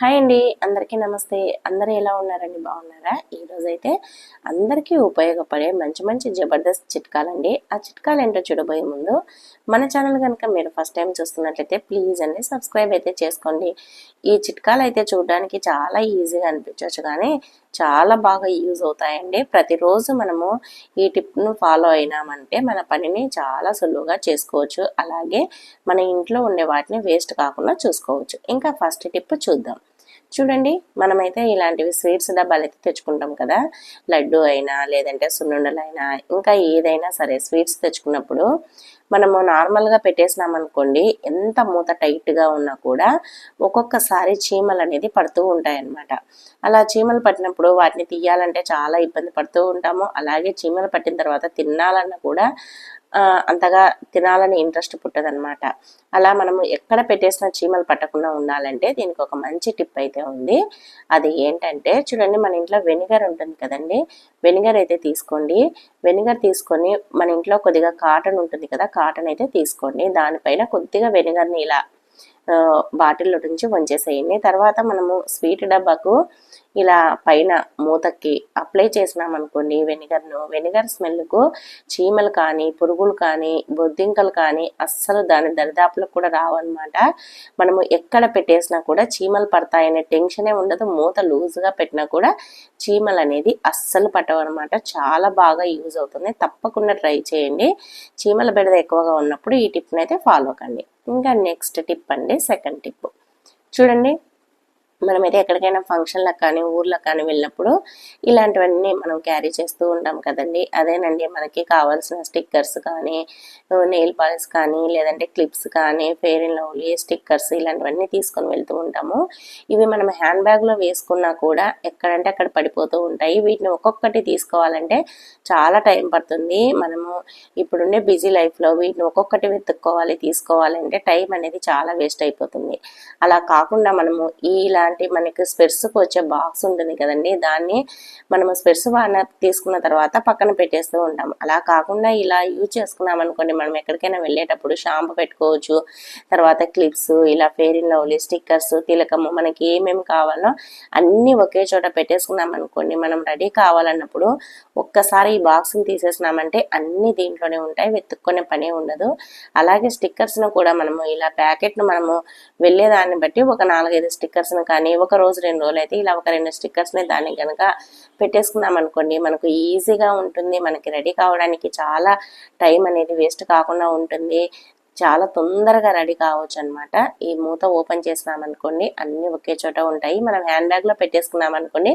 Hi అండి. అందరికీ నమస్తే. అందరూ ఎలా ఉన్నారండి? బాగున్నారా? ఈరోజు అయితే అందరికీ ఉపయోగపడే మంచి మంచి జబర్దస్త్ చిట్కాలండి. ఆ చిట్కాలు ఏంటో చూడబోయే ముందు మన ఛానల్ కనుక మీరు ఫస్ట్ టైం చూస్తున్నట్లయితే ప్లీజ్ అండి సబ్స్క్రైబ్ అయితే చేసుకోండి. ఈ చిట్కాలు అయితే చూడడానికి చాలా ఈజీగా అనిపించవచ్చు కానీ చాలా బాగా యూజ్ అవుతాయండి. ప్రతిరోజు మనము ఈ టిప్ను ఫాలో అయినామంటే మన పనిని చాలా సులువుగా చేసుకోవచ్చు. అలాగే మన ఇంట్లో ఉండే వాటిని వేస్ట్ కాకుండా చూసుకోవచ్చు. ఇంకా ఫస్ట్ టిప్ చూద్దాం. చూడండి మనమైతే ఇలాంటివి స్వీట్స్ డబ్బాలైతే తెచ్చుకుంటాం కదా. లడ్డు అయినా లేదంటే సున్నుండలైనా ఇంకా ఏదైనా సరే స్వీట్స్ తెచ్చుకున్నప్పుడు మనము నార్మల్గా పెట్టేసినాం అనుకోండి ఎంత మూత టైట్గా ఉన్నా కూడా ఒక్కొక్కసారి చీమలు అనేది పడుతూ ఉంటాయి అన్నమాట అలా చీమలు పట్టినప్పుడు వాటిని తీయాలంటే చాలా ఇబ్బంది పడుతూ ఉంటాము. అలాగే చీమలు పట్టిన తర్వాత తినాలన్నా కూడా అంతగా తినాలని ఇంట్రెస్ట్ పుట్టదనమాట అలా మనము ఎక్కడ పెట్టేసిన చీమలు పట్టకుండా ఉండాలంటే దీనికి ఒక మంచి టిప్ అయితే ఉంది. అది ఏంటంటే చూడండి మన ఇంట్లో వెనిగర్ ఉంటుంది కదండి. వెనిగర్ అయితే తీసుకోండి. వెనిగర్ తీసుకొని మన ఇంట్లో కొద్దిగా కాటన్ ఉంటుంది కదా కాటన్ అయితే తీసుకోండి. దానిపైన కొద్దిగా వెనిగర్ని ఇలా బాటిల్లో నుంచి వంచేసేయండి. తర్వాత మనము స్వీట్ డబ్బాకు ఇలా పైన మూతకి అప్లై చేసినాం అనుకోండి వెనిగర్ను. వెనిగర్ స్మెల్కు చీమలు కానీ పురుగులు కానీ బొద్దింకలు కానీ అస్సలు దాని దరిదాపులకు కూడా రావన్నమాట. మనము ఎక్కడ పెట్టేసినా కూడా చీమలు పడతాయనే టెన్షనే ఉండదు. మూత లూజ్గా పెట్టినా కూడా చీమలు అనేది అస్సలు పట్టవన్నమాట. చాలా బాగా యూజ్ అవుతుంది. తప్పకుండా ట్రై చేయండి. చీమల బెడద ఎక్కువగా ఉన్నప్పుడు ఈ టిప్ని అయితే ఫాలో కండి. ఇంకా నెక్స్ట్ టిప్ అండి సెకండ్ టిప్. చూడండి మనమైతే ఎక్కడికైనా ఫంక్షన్లకు కానీ ఊర్లకు కానీ వెళ్ళినప్పుడు ఇలాంటివన్నీ మనం క్యారీ చేస్తూ ఉంటాం కదండి. అదేనండి మనకి కావాల్సిన స్టిక్కర్స్ కానీ నెయిల్ పాలిస్ కానీ లేదంటే క్లిప్స్ కానీ ఫెయిర్ అండ్ లవ్లీ స్టిక్కర్స్ ఇలాంటివన్నీ తీసుకొని వెళ్తూ ఉంటాము. ఇవి మనం హ్యాండ్ బ్యాగ్లో వేసుకున్నా కూడా ఎక్కడంటే అక్కడ పడిపోతూ ఉంటాయి. వీటిని ఒక్కొక్కటి తీసుకోవాలంటే చాలా టైం పడుతుంది. మనము ఇప్పుడుండే బిజీ లైఫ్లో వీటిని ఒక్కొక్కటి వెతుక్కోవాలి తీసుకోవాలంటే టైం అనేది చాలా వేస్ట్ అయిపోతుంది. అలా కాకుండా మనము ఇలా ఇలాంటి మనకి స్పెర్స్కి వచ్చే బాక్స్ ఉంటుంది కదండి. దాన్ని మనము స్పెర్స్ వాడిన తీసుకున్న తర్వాత పక్కన పెట్టేస్తూ ఉంటాం అలా కాకుండా ఇలా యూజ్ చేసుకున్నాం అనుకోండి మనం ఎక్కడికైనా వెళ్ళేటప్పుడు షాంపూ పెట్టుకోవచ్చు. తర్వాత క్లిప్స్ ఇలా ఫెయిర్ ఇన్ లవ్లీ స్టిక్కర్స్ తిలకము మనకి ఏమేమి కావాలో అన్నీ ఒకే చోట పెట్టేసుకున్నాం అనుకోండి మనం రెడీ కావాలన్నప్పుడు ఒక్కసారి ఈ బాక్స్ని తీసేసినామంటే అన్ని దీంట్లోనే ఉంటాయి వెతుక్కునే పనే ఉండదు. అలాగే స్టిక్కర్స్ను కూడా మనము ఇలా ప్యాకెట్ను మనము వెళ్ళేదాన్ని బట్టి ఒక నాలుగైదు స్టిక్కర్స్ను కానీ ఒక రోజు రెండు రోజులు అయితే ఇలా ఒక రెండు స్టిక్కర్స్ని దాన్ని కనుక పెట్టేసుకున్నాం అనుకోండి మనకు ఈజీగా ఉంటుంది మనకి రెడీ కావడానికి చాలా టైం అనేది వేస్ట్ కాకుండా ఉంటుంది. చాలా తొందరగా రెడీ కావచ్చు అనమాట ఈ మూత ఓపెన్ చేసినామనుకోండి అన్నీ ఒకే చోట ఉంటాయి. మనం హ్యాండ్ బ్యాగ్లో పెట్టేసుకున్నామనుకోండి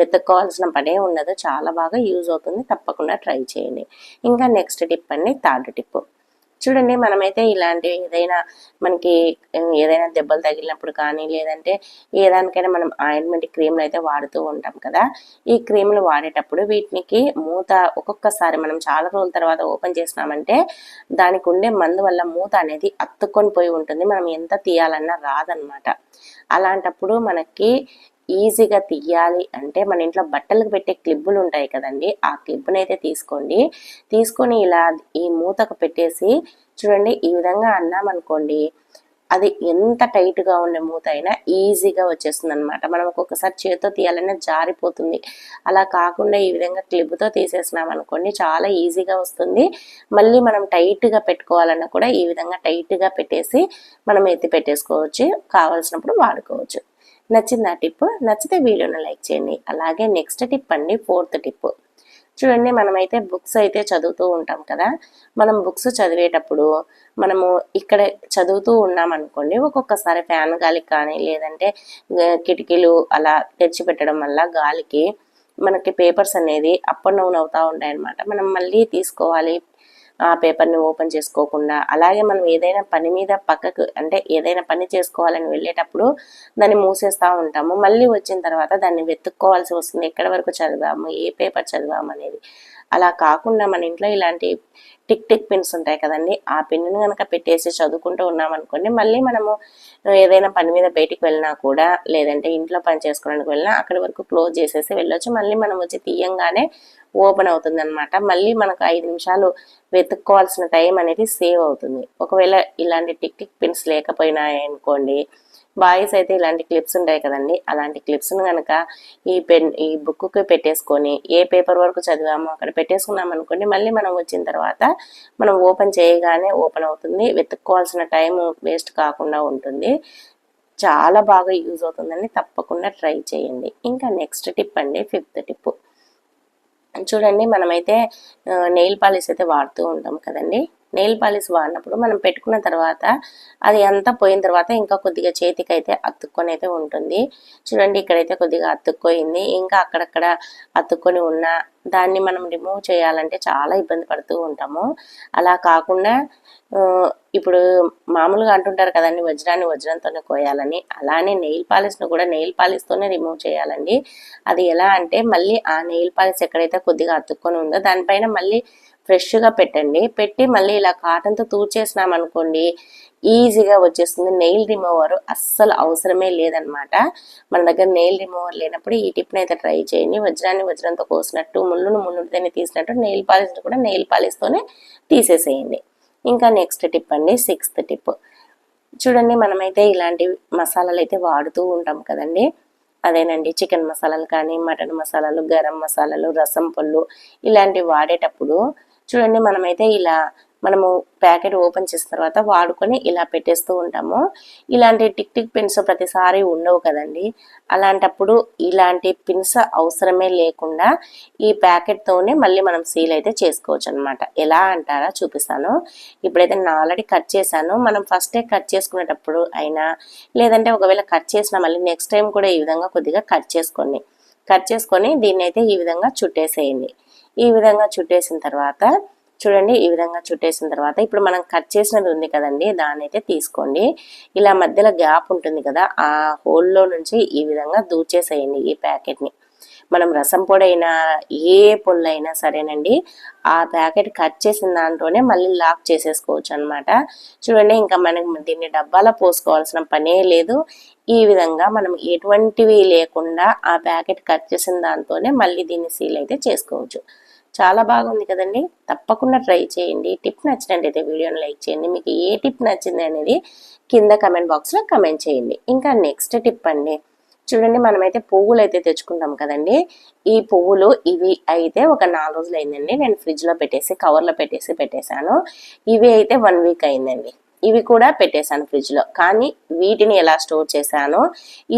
వెతుక్కోవాల్సిన పనే ఉండదు. చాలా బాగా యూజ్ అవుతుంది. తప్పకుండా ట్రై చేయండి. ఇంకా నెక్స్ట్ టిప్ అండి థర్డ్ టిప్. చూడండి మనమైతే ఇలాంటివి ఏదైనా మనకి ఏదైనా దెబ్బలు తగిలినప్పుడు కానీ లేదంటే ఏదానికైనా మనం ఆయింట్మెంట్ క్రీమ్లు అయితే వాడుతూ ఉంటాం కదా. ఈ క్రీమ్లు వాడేటప్పుడు వీటికి మూత ఒక్కొక్కసారి మనం చాలా రోజుల తర్వాత ఓపెన్ చేసినామంటే దానికి ఉండే మందు వల్ల మూత అనేది అత్తుకొని పోయి ఉంటుంది. మనం ఎంత తీయాలన్నా రాదనమాట. అలాంటప్పుడు మనకి ఈజీగా తీయాలి అంటే మన ఇంట్లో బట్టలకు పెట్టే క్లిబ్బులు ఉంటాయి కదండి ఆ క్లిబ్బుని అయితే తీసుకోండి. తీసుకొని ఇలా ఈ మూతకు పెట్టేసి చూడండి ఈ విధంగా అన్నామనుకోండి అది ఎంత టైట్గా ఉండే మూత అయినా ఈజీగా వచ్చేస్తుంది అనమాట మనం ఒక్కొక్కసారి చేతితో తీయాలనే జారిపోతుంది. అలా కాకుండా ఈ విధంగా క్లిబ్తో తీసేసినాం అనుకోండి చాలా ఈజీగా వస్తుంది. మళ్ళీ మనం టైట్గా పెట్టుకోవాలన్నా కూడా ఈ విధంగా టైట్గా పెట్టేసి మనం ఎత్తి పెట్టేసుకోవచ్చు. కావాల్సినప్పుడు వాడుకోవచ్చు. నచ్చింది ఆ టిప్ నచ్చితే వీడియోని లైక్ చేయండి. అలాగే నెక్స్ట్ టిప్ అండి ఫోర్త్ టిప్ చూడండి మనమైతే బుక్స్ అయితే చదువుతూ ఉంటాం కదా. మనం బుక్స్ చదివేటప్పుడు మనము ఇక్కడ చదువుతూ ఉన్నాం అనుకోండి ఒక్కొక్కసారి ఫ్యాన్ గాలికి కానీ లేదంటే కిటికీలు అలా తెచ్చిపెట్టడం వల్ల గాలికి మనకి పేపర్స్ అనేది అప్ అండ్ డౌన్ అవుతూ ఉంటాయి అనమాట మనం మళ్ళీ తీసుకోవాలి ఆ పేపర్ని ఓపెన్ చేసుకోకుండా అలాగే మనం ఏదైనా పని మీద పక్కకు అంటే ఏదైనా పని చేసుకోవాలని వెళ్ళేటప్పుడు దాన్ని మూసేస్తూ ఉంటాము. మళ్ళీ వచ్చిన తర్వాత దాన్ని వెతుక్కోవాల్సి వస్తుంది. ఎక్కడి వరకు చదివాము ఏ పేపర్ చదివాము అనేది అలా కాకుండా మన ఇంట్లో ఇలాంటి టిక్ టిక్ పిన్స్ ఉంటాయి కదండి ఆ పిన్ను కనుక పెట్టేసి చదువుకుంటూ ఉన్నామనుకోండి మళ్ళీ మనము ఏదైనా పని మీద బయటికి వెళ్ళినా కూడా లేదంటే ఇంట్లో పని చేసుకోవడానికి వెళ్ళినా అక్కడి వరకు క్లోజ్ చేసేసి వెళ్ళొచ్చు మళ్ళీ మనం వచ్చి తీయంగానే ఓపెన్ అవుతుంది అనమాట మళ్ళీ మనకు ఐదు నిమిషాలు వెతుక్కోవాల్సిన టైం అనేది సేవ్ అవుతుంది. ఒకవేళ ఇలాంటి టిక్ టిక్ పిన్స్ లేకపోయినాయి అనుకోండి బాయ్స్ అయితే ఇలాంటి క్లిప్స్ ఉంటాయి కదండి. అలాంటి క్లిప్స్ను కనుక ఈ పెన్ ఈ బుక్కి పెట్టేసుకొని ఏ పేపర్ వరకు చదివామో అక్కడ పెట్టేసుకున్నాం అనుకోండి మళ్ళీ మనం వచ్చిన తర్వాత మనం ఓపెన్ చేయగానే ఓపెన్ అవుతుంది. వెతుక్కోవాల్సిన టైం వేస్ట్ కాకుండా ఉంటుంది. చాలా బాగా యూజ్ అవుతుందని తప్పకుండా ట్రై చేయండి. ఇంకా నెక్స్ట్ టిప్ అండి ఫిఫ్త్ టిప్. చూడండి మనమైతే నెయిల్ పాలిష్ అయితే వాడుతూ ఉంటాం కదండి. నెయిల్ పాలిష్ వాడినప్పుడు మనం పెట్టుకున్న తర్వాత అది అంతా పోయిన తర్వాత ఇంకా కొద్దిగా చేతికి అయితే అతుక్కొని అయితే ఉంటుంది. చూడండి ఇక్కడైతే కొద్దిగా అతుక్కోయింది. ఇంకా అక్కడక్కడ అతుక్కొని ఉన్న దాన్ని మనం రిమూవ్ చేయాలంటే చాలా ఇబ్బంది పడుతూ ఉంటాము. అలా కాకుండా ఇప్పుడు మామూలుగా అంటుంటారు కదండి వజ్రాన్ని వజ్రంతోనే కోయాలని. అలానే నెయిల్ పాలిష్ను కూడా నెయిల్ పాలిష్తోనే రిమూవ్ చేయాలండి. అది ఎలా అంటే మళ్ళీ ఆ నెయిల్ పాలిష్ ఎక్కడైతే కొద్దిగా అతుక్కొని ఉందో దానిపైన మళ్ళీ ఫ్రెష్గా పెట్టండి. పెట్టి మళ్ళీ ఇలా కాటన్తో తూచేసినాం అనుకోండి ఈజీగా వచ్చేస్తుంది నెయిల్ రిమూవర్. అస్సలు అవసరమే లేదనమాట. మన దగ్గర నెయిల్ రిమూవర్ లేనప్పుడు ఈ టిప్ని అయితే ట్రై చేయండి. వజ్రాన్ని వజ్రంతో కోసినట్టు ముళ్ళును ముళ్ళుతోనే తీసినట్టు నెయిల్ పాలిష్ కూడా నెయిల్ పాలిష్తోనే తీసేసేయండి. ఇంకా నెక్స్ట్ టిప్ అండి సిక్స్త్ టిప్. చూడండి మనమైతే ఇలాంటి మసాలాలు అయితే వాడుతూ ఉంటాం కదండి. అదేనండి చికెన్ మసాలాలు కానీ మటన్ మసాలాలు గరం మసాలాలు రసం పళ్ళు ఇలాంటివి వాడేటప్పుడు చూడండి మనమైతే ఇలా మనము ప్యాకెట్ ఓపెన్ చేసిన తర్వాత వాడుకొని ఇలా పెట్టేస్తూ ఉంటాము. ఇలాంటి టిక్ టిక్ పిన్స్ ప్రతిసారి ఉండవు కదండి. అలాంటప్పుడు ఇలాంటి పిన్స్ అవసరమే లేకుండా ఈ ప్యాకెట్తోనే మళ్ళీ మనం సీల్ అయితే చేసుకోవచ్చు అనమాట ఎలా అంటారా చూపిస్తాను. ఇప్పుడైతే నేను ఆల్రెడీ కట్ చేశాను. మనం ఫస్టే కట్ చేసుకునేటప్పుడు అయినా లేదంటే ఒకవేళ కట్ చేసినా మళ్ళీ నెక్స్ట్ టైం కూడా ఈ విధంగా కొద్దిగా కట్ చేసుకోండి. కట్ చేసుకొని దీన్ని అయితే ఈ విధంగా చుట్టేసేయండి. ఈ విధంగా చుట్టేసిన తర్వాత చూడండి ఈ విధంగా చుట్టేసిన తర్వాత ఇప్పుడు మనం కట్ చేసినది ఉంది కదండి దాన్ని అయితే తీసుకోండి. ఇలా మధ్యలో గ్యాప్ ఉంటుంది కదా ఆ హోల్లో నుంచి ఈ విధంగా దూచేసేయండి ఈ ప్యాకెట్ని. మనం రసం పొడైనా ఏ పొళ్ళైనా సరేనండి ఆ ప్యాకెట్ కట్ చేసిన దాంట్లోనే మళ్ళీ లాక్ చేసేసుకోవచ్చు అనమాట చూడండి ఇంకా మనం దీన్ని డబ్బాలో పోసుకోవాల్సిన పనే లేదు. ఈ విధంగా మనం ఎటువంటివి లేకుండా ఆ ప్యాకెట్ కట్ చేసిన దాంతోనే మళ్ళీ దీన్ని సీల్ అయితే చేసుకోవచ్చు. చాలా బాగుంది కదండి. తప్పకుండా ట్రై చేయండి. టిప్ నచ్చినట్టయితే వీడియోని లైక్ చేయండి. మీకు ఏ టిప్ నచ్చింది అనేది కింద కమెంట్ బాక్స్లో కమెంట్ చేయండి. ఇంకా నెక్స్ట్ టిప్ అండి. చూడండి మనమైతే పువ్వులు అయితే తెచ్చుకుంటాం కదండి. ఈ పువ్వులు ఇవి అయితే ఒక నాలుగు రోజులు అయిందండి నేను ఫ్రిడ్జ్లో పెట్టేసి కవర్లో పెట్టేసి పెట్టేశాను. ఇవి అయితే వన్ వీక్ అయిందండి. ఇవి కూడా పెట్టేశాను ఫ్రిడ్జ్లో. కానీ వీటిని ఎలా స్టోర్ చేశానో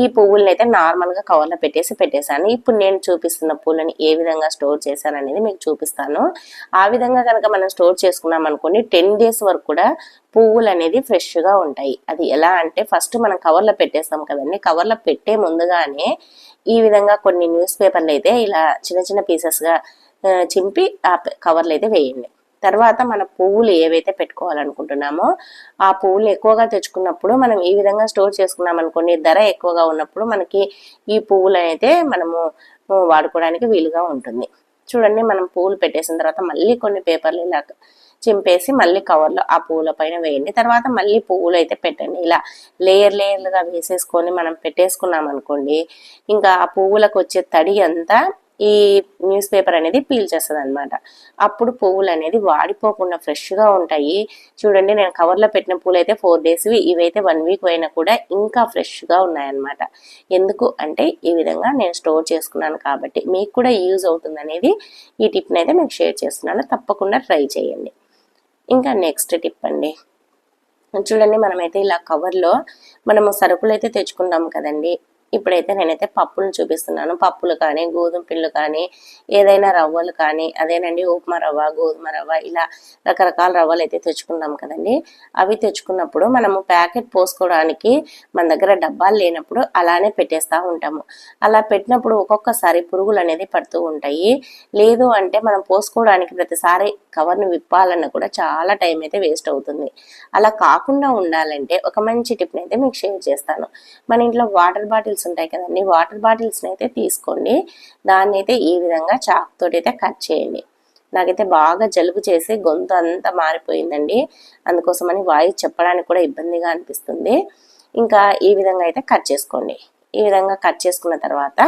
ఈ పువ్వులని అయితే నార్మల్గా కవర్లో పెట్టేసి పెట్టేశాను. ఇప్పుడు నేను చూపిస్తున్న పూలని ఏ విధంగా స్టోర్ చేశాను అనేది మీకు చూపిస్తాను. ఆ విధంగా కనుక మనం స్టోర్ చేసుకున్నాం అనుకోండి టెన్ డేస్ వరకు కూడా పువ్వులు అనేది ఫ్రెష్గా ఉంటాయి. అది ఎలా అంటే ఫస్ట్ మనం కవర్లో పెట్టేస్తాం కదండి. కవర్లో పెట్టే ముందుగానే ఈ విధంగా కొన్ని న్యూస్ పేపర్లు అయితే ఇలా చిన్న చిన్న పీసెస్గా చింపి ఆ కవర్లు అయితే వేయండి. తర్వాత మన పువ్వులు ఏవైతే పెట్టుకోవాలనుకుంటున్నామో ఆ పువ్వులు ఎక్కువగా తెచ్చుకున్నప్పుడు మనం ఈ విధంగా స్టోర్ చేసుకున్నాం అనుకోండి ధర ఎక్కువగా ఉన్నప్పుడు మనకి ఈ పువ్వులు అయితే మనము వాడుకోవడానికి వీలుగా ఉంటుంది. చూడండి మనం పువ్వులు పెట్టేసిన తర్వాత మళ్ళీ కొన్ని పేపర్లు ఇలా చింపేసి మళ్ళీ కవర్లో ఆ పువ్వుల పైన వేయండి. తర్వాత మళ్ళీ పువ్వులు అయితే పెట్టండి. ఇలా లేయర్ లేయర్లుగా వేసేసుకొని మనం పెట్టేసుకున్నాం అనుకోండి ఇంకా ఆ పువ్వులకు వచ్చే తడి అంతా ఈ న్యూస్ పేపర్ అనేది పీల్ చేస్తుంది అనమాట అప్పుడు పువ్వులు అనేది వాడిపోకుండా ఫ్రెష్గా ఉంటాయి. చూడండి నేను కవర్లో పెట్టిన పూలు అయితే ఫోర్ డేస్ ఇవైతే వన్ వీక్ అయినా కూడా ఇంకా ఫ్రెష్గా ఉన్నాయన్నమాట. ఎందుకు అంటే ఈ విధంగా నేను స్టోర్ చేసుకున్నాను కాబట్టి మీకు కూడా యూజ్ అవుతుంది అనేది ఈ టిప్ని అయితే మీకు షేర్ చేస్తున్నాను. తప్పకుండా ట్రై చేయండి. ఇంకా నెక్స్ట్ టిప్ అండి. చూడండి మనమైతే ఇలా కవర్లో మనము సరుకులు అయితే తెచ్చుకుంటాం కదండి. ఇప్పుడైతే నేనైతే పప్పులను చూపిస్తున్నాను. పప్పులు కానీ గోధుమ పిండ్లు కానీ ఏదైనా రవ్వలు కానీ అదేనండి ఉప్మా రవ్వ గోధుమ రవ్వ ఇలా రకరకాల రవ్వలు అయితే తెచ్చుకున్నాం కదండి. అవి తెచ్చుకున్నప్పుడు మనము ప్యాకెట్ పోసుకోవడానికి మన దగ్గర డబ్బాలు లేనప్పుడు అలానే పెట్టేస్తూ ఉంటాము. అలా పెట్టినప్పుడు ఒక్కొక్కసారి పురుగులు అనేది పడుతూ ఉంటాయి. లేదు అంటే మనం పోసుకోవడానికి ప్రతిసారి కవర్ను విప్పాలన్నా కూడా చాలా టైం అయితే వేస్ట్ అవుతుంది. అలా కాకుండా ఉండాలంటే ఒక మంచి టిప్ని అయితే మీకు షేర్ చేస్తాను. మన ఇంట్లో వాటర్ బాటిల్స్ బాటిల్స్ ఉంటాయి కదండి వాటర్ బాటిల్స్ని అయితే తీసుకోండి. దాన్ని అయితే ఈ విధంగా చాక్ అయితే కట్ చేయండి. నాకైతే బాగా జలుబు చేసి గొంతు అంతా మారిపోయిందండి. అందుకోసమని వాయిస్ చెప్పడానికి కూడా ఇబ్బందిగా అనిపిస్తుంది. ఇంకా ఈ విధంగా అయితే కట్ చేసుకోండి. ఈ విధంగా కట్ చేసుకున్న తర్వాత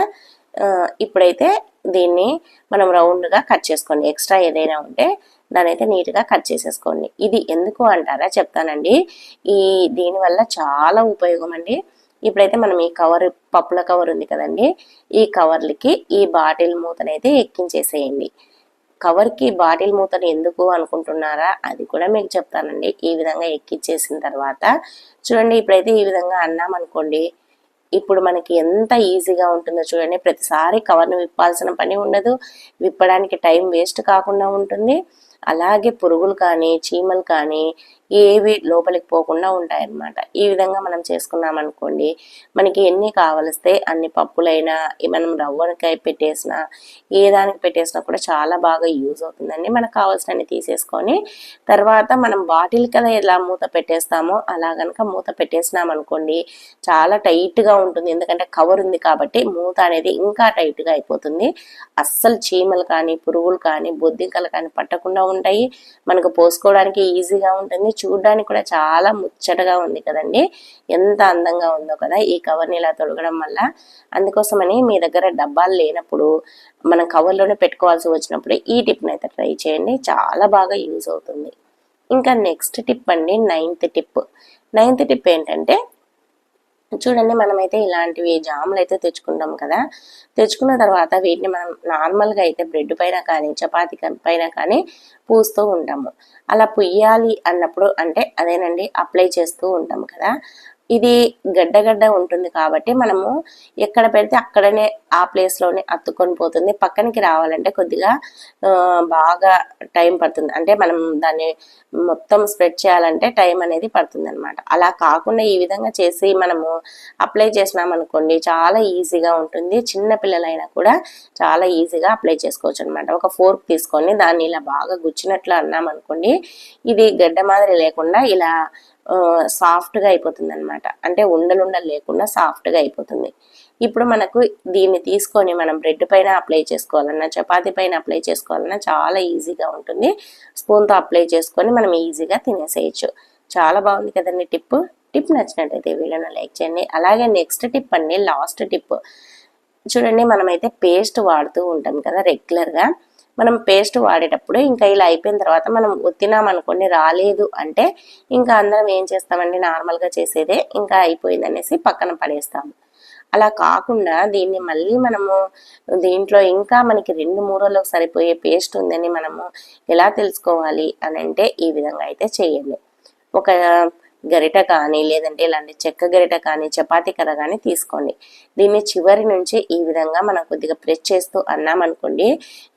ఇప్పుడైతే దీన్ని మనం రౌండ్గా కట్ చేసుకోండి. ఎక్స్ట్రా ఏదైనా ఉంటే దాని అయితే నీట్గా కట్ చేసేసుకోండి. ఇది ఎందుకు అంటారా చెప్తానండి. ఈ దీనివల్ల చాలా ఉపయోగం అండి. ఇప్పుడైతే మనం ఈ కవర్ పప్పుల కవర్ ఉంది కదండి. ఈ కవర్లకి ఈ బాటిల్ మూతనైతే ఎక్కించేసేయండి. కవర్కి బాటిల్ మూతను ఎందుకు అనుకుంటున్నారా? అది కూడా మీకు చెప్తానండి. ఈ విధంగా ఎక్కిచ్చేసిన తర్వాత చూడండి ఇప్పుడైతే ఈ విధంగా అన్నాం అనుకోండి ఇప్పుడు మనకి ఎంత ఈజీగా ఉంటుందో చూడండి. ప్రతిసారి కవర్ను విప్పాల్సిన పని ఉండదు. విప్పడానికి టైం వేస్ట్ కాకుండా ఉంటుంది. అలాగే పురుగులు కానీ చీమలు కానీ ఏవి లోపలికి పోకుండా ఉంటాయన్నమాట. ఈ విధంగా మనం చేసుకున్నాం అనుకోండి మనకి ఎన్ని కావలిస్తే అన్ని పప్పులైనా మనం రవ్వనికాయ పెట్టేసినా ఏ దానికి పెట్టేసినా కూడా చాలా బాగా యూజ్ అవుతుందండి. మనకు కావాల్సినవి తీసేసుకొని తర్వాత మనం బాటిల్ కదా ఎలా మూత పెట్టేస్తామో అలా కనుక మూత పెట్టేసినాం అనుకోండి చాలా టైట్గా ఉంటుంది. ఎందుకంటే కవర్ ఉంది కాబట్టి మూత అనేది ఇంకా టైట్గా అయిపోతుంది. అస్సలు చీమలు కానీ పురుగులు కానీ బొద్దింకలు కానీ పట్టకుండా ఉంటాయి. మనకు పోసుకోవడానికి ఈజీగా ఉంటుంది. చూడడానికి కూడా చాలా ముచ్చటగా ఉంది కదండి. ఎంత అందంగా ఉందో కదా ఈ కవర్ని ఇలా తొడగడం వల్ల. అందుకోసమని మీ దగ్గర డబ్బాలు లేనప్పుడు మనం కవర్లోనే పెట్టుకోవాల్సి వచ్చినప్పుడు ఈ టిప్ని అయితే ట్రై చేయండి. చాలా బాగా యూజ్ అవుతుంది. ఇంకా నెక్స్ట్ టిప్ అండి నైన్త్ టిప్. నైన్త్ టిప్ ఏంటంటే చూడండి మనమైతే ఇలాంటివి జాములు అయితే తెచ్చుకుంటాం కదా. తెచ్చుకున్న తర్వాత వీటిని మనం నార్మల్గా అయితే బ్రెడ్ పైన కానీ చపాతీ పైన కానీ పూస్తూ ఉంటాము. అలా పుయ్యాలి అన్నప్పుడు అంటే అదేనండి అప్లై చేస్తూ ఉంటాం కదా. ఇది గడ్డగడ్డ ఉంటుంది కాబట్టి మనము ఎక్కడ పెడితే అక్కడనే ఆ ప్లేస్లోనే అత్తుకొని పోతుంది. పక్కనకి రావాలంటే కొద్దిగా బాగా టైం పడుతుంది. అంటే మనం దాన్ని మొత్తం స్ప్రెడ్ చేయాలంటే టైం అనేది పడుతుంది అనమాట అలా కాకుండా ఈ విధంగా చేసి మనము అప్లై చేసినాం అనుకోండి చాలా ఈజీగా ఉంటుంది. చిన్న పిల్లలైనా కూడా చాలా ఈజీగా అప్లై చేసుకోవచ్చు అనమాట ఒక ఫోర్క్ తీసుకొని దాన్ని ఇలా బాగా గుచ్చినట్లు అన్నామనుకోండి ఇది గడ్డ మాదిరి లేకుండా ఇలా సాఫ్ట్గా అయిపోతుంది అనమాట అంటే ఉండలుండలు లేకుండా సాఫ్ట్గా అయిపోతుంది. ఇప్పుడు మనకు దీన్ని తీసుకొని మనం బ్రెడ్ పైన అప్లై చేసుకోవాలన్నా చపాతి పైన అప్లై చేసుకోవాలన్నా చాలా ఈజీగా ఉంటుంది. స్పూన్తో అప్లై చేసుకొని మనం ఈజీగా తినేసేయచ్చు. చాలా బాగుంది కదండి టిప్ టిప్ నచ్చినట్టయితే వీళ్ళని లైక్ చేయండి. అలాగే నెక్స్ట్ టిప్ అండి లాస్ట్ టిప్. చూడండి మనమైతే పేస్ట్ వాడుతూ ఉంటాం కదా రెగ్యులర్గా. మనం పేస్ట్ వాడేటప్పుడు ఇంకా ఇలా అయిపోయిన తర్వాత మనం ఒత్తినాం అనుకోండి రాలేదు అంటే ఇంకా అందరం ఏం చేస్తామండి? నార్మల్గా చేసేదే ఇంకా అయిపోయింది అనేసి పక్కన పడేస్తాము. అలా కాకుండా దీన్ని మళ్ళీ మనము దీంట్లో ఇంకా మనకి రెండు మూడు రోజులకు సరిపోయే పేస్ట్ ఉందని మనము ఎలా తెలుసుకోవాలి అని అంటే ఈ విధంగా అయితే చేయండి. ఒక గరిట కానీ లేదంటే ఇలాంటి చెక్క గరిట కానీ చపాతీ కర్ర కానీ తీసుకోండి. దీన్ని చివరి నుంచి ఈ విధంగా మనం కొద్దిగా ప్రెస్ చేస్తూ అన్నామనుకోండి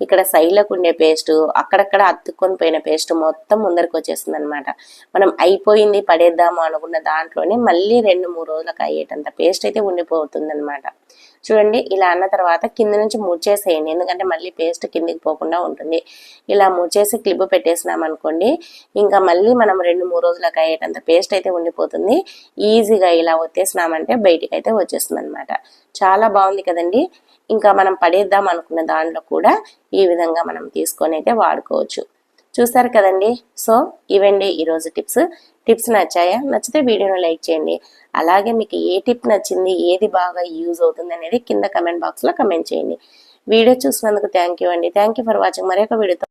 ఇక్కడ సైడ్లకు ఉండే పేస్ట్ అక్కడక్కడ అత్తుకొని పోయిన పేస్ట్ మొత్తం ముందరికి వచ్చేస్తుంది అనమాట మనం అయిపోయింది పడేద్దాము అనుకున్న దాంట్లోనే మళ్ళీ రెండు మూడు రోజులకు అయ్యేటంత పేస్ట్ అయితే ఉండిపోతుంది అనమాట చూడండి ఇలా అన్న తర్వాత కింద నుంచి ముడిచేసేయండి ఎందుకంటే మళ్ళీ పేస్ట్ కిందికి పోకుండా ఉంటుంది. ఇలా ముడిచేసి క్లిప్ పెట్టేసినాం అనుకోండి ఇంకా మళ్ళీ మనం రెండు మూడు రోజులకు అయ్యేటంత పేస్ట్ అయితే ఉండిపోతుంది. ఈజీగా ఇలా వచ్చేసినామంటే బయటికి అయితే వచ్చేస్తుంది అనమాట చాలా బాగుంది కదండి. ఇంకా మనం పడేద్దాం అనుకున్న దాంట్లో కూడా ఈ విధంగా మనం తీసుకొని అయితే వాడుకోవచ్చు. చూస్తారు కదండి? సో ఇవండి ఈరోజు టిప్స్. టిప్స్ నచ్చాయా? నచ్చితే వీడియోను లైక్ చేయండి. అలాగే మీకు ఏ టిప్ నచ్చింది ఏది బాగా యూజ్ అవుతుంది అనేది కింద కమెంట్ బాక్స్లో కమెంట్ చేయండి. వీడియో చూసినందుకు థ్యాంక్ యూ అండి. Thank you for watching. మరొక వీడియోతో